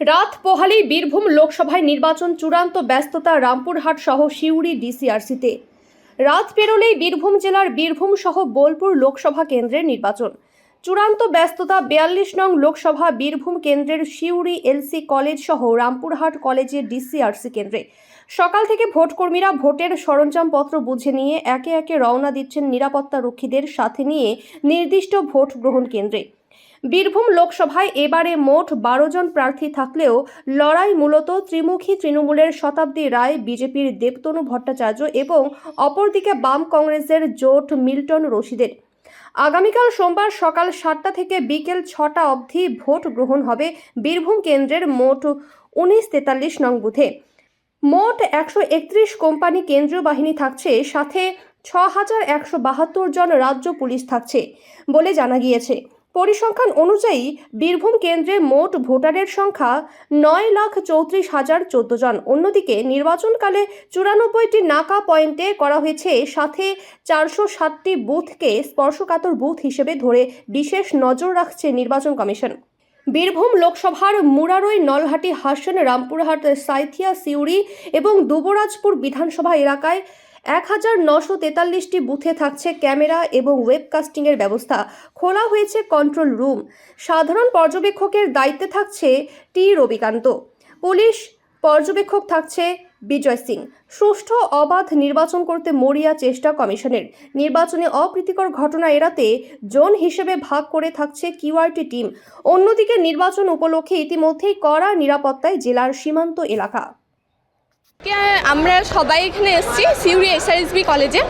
রাত পোহালেই বীরভূম লোকসভায় নির্বাচন চূড়ান্ত ব্যস্ততা রামপুরহাট সহ সিউড়ি ডিসিআরসিতে। রাত পেরোলেই বীরভূম জেলার বীরভূম সহ বোলপুর লোকসভা কেন্দ্রের নির্বাচন। চূড়ান্ত ব্যস্ততা বিয়াল্লিশ নং লোকসভা বীরভূম কেন্দ্রের সিউড়ি এলসি কলেজ সহ রামপুরহাট কলেজের ডিসিআরসি কেন্দ্রে। সকাল থেকে ভোটকর্মীরা ভোটের সরঞ্জামপত্র বুঝে নিয়ে একে একে রওনা দিচ্ছেন নিরাপত্তা রক্ষীদের সাথে নিয়ে নির্দিষ্ট ভোট গ্রহণ কেন্দ্রে। বীরভূম লোকসভায় এবারে মোট বারো জন প্রার্থী থাকলেও লড়াই মূলত ত্রিমুখী তৃণমূলের শতাব্দী রায়, বিজেপির দেবতনু ভট্টাচার্য এবং অপরদিকে বাম কংগ্রেসের জোট মিল্টন রশিদের। আগামীকাল সোমবার সকাল সাতটা থেকে বিকেল ছটা অবধি ভোট গ্রহণ হবে বীরভূম কেন্দ্রের মোট উনিশ তেতাল্লিশ নং বুথে। মোট একশো একত্রিশ কোম্পানি কেন্দ্রীয় বাহিনী থাকছে, সাথে ছ হাজার একশো বাহাত্তর জন রাজ্য পুলিশ থাকছে বলে জানা গিয়েছে। পরিসংখ্যান অনুযায়ী বীরভূম কেন্দ্রে মোট ভোটারের সংখ্যা নয় লাখ চৌত্রিশ হাজার চোদ্দ জন। অন্যদিকে নির্বাচনকালে চুরানব্বইটি নাকা পয়েন্টে করা হয়েছে, সাথে চারশো সাতটি বুথকে স্পর্শকাতর বুথ হিসেবে ধরে বিশেষ নজর রাখছে নির্বাচন কমিশন। বীরভূম লোকসভার মুরারই, নলহাটি, হাসন, রামপুরহাট, সাইথিয়া, সিউড়ি এবং দুবরাজপুর বিধানসভা এলাকায় এক হাজার নশো তেতাল্লিশটি বুথে থাকছে ক্যামেরা এবং ওয়েবকাস্টিংয়ের ব্যবস্থা। খোলা হয়েছে কন্ট্রোল রুম। সাধারণ পর্যবেক্ষকের দায়িত্বে থাকছে টি. রবিকান্ত। পুলিশ পর্যবেক্ষক থাকছে বিজয় সিং। সুষ্ঠু অবাধ নির্বাচন করতে মরিয়া চেষ্টা কমিশনের। নির্বাচনে অপ্রীতিকর ঘটনা এড়াতে জোন হিসেবে ভাগ করে থাকছে কিউআরটি টিম। অন্যদিকে নির্বাচন উপলক্ষে ইতিমধ্যেই কড়া নিরাপত্তায় জেলার সীমান্ত এলাকা। আমরা সবাই এখানে এসেছি সিউড়ি এসআরএসবি কলেজে।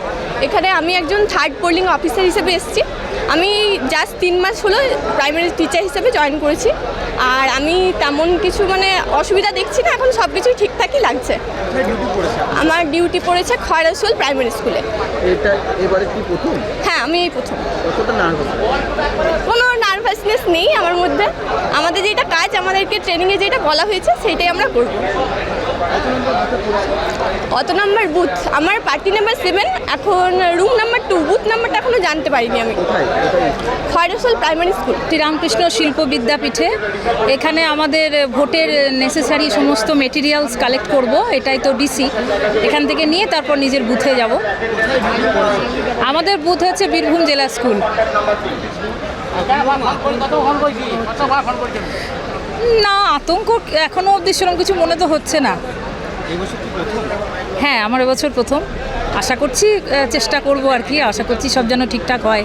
এখানে আমি একজন থার্ড পোলিং অফিসার হিসেবে এসেছি। আমি জাস্ট তিন মাস হলো প্রাইমারি টিচার হিসেবে জয়েন করেছি। আর আমি তেমন কিছু মানে অসুবিধা দেখছি না এখন সব কিছুই ঠিকঠাকই লাগছে। আমার ডিউটি পড়েছে খয়রাসুল প্রাইমারি স্কুলে হ্যাঁ আমি এই প্রথম। কোনো নার্ভাসনেস নেই আমার মধ্যে। আমাদের যেটা কাজ আমাদেরকে ট্রেনিংয়ে যেটা বলা হয়েছে সেটাই আমরা করব। কত নাম্বার বুথ। আমার পার্টি নাম্বার সেভেন এখন রুম নাম্বার টু বুথ নাম্বারটা এখনও জানতে পারিনি আমি। খয়রসল প্রাইমারি স্কুল শ্রীরামকৃষ্ণ শিল্প বিদ্যাপীঠে। এখানে আমাদের ভোটের নেসেসারি সমস্ত মেটেরিয়ালস কালেক্ট করব এটাই তো ডিসি এখান থেকে নিয়ে তারপর নিজের বুথে যাব। আমাদের বুথ হচ্ছে বীরভূম জেলা স্কুল না আতঙ্ক এখনও অবধি সেরকম কিছু মনে তো হচ্ছে না। হ্যাঁ আমার এবছর প্রথম। আশা করছি চেষ্টা করব আর কি আশা করছি সব যেন ঠিকঠাক হয়।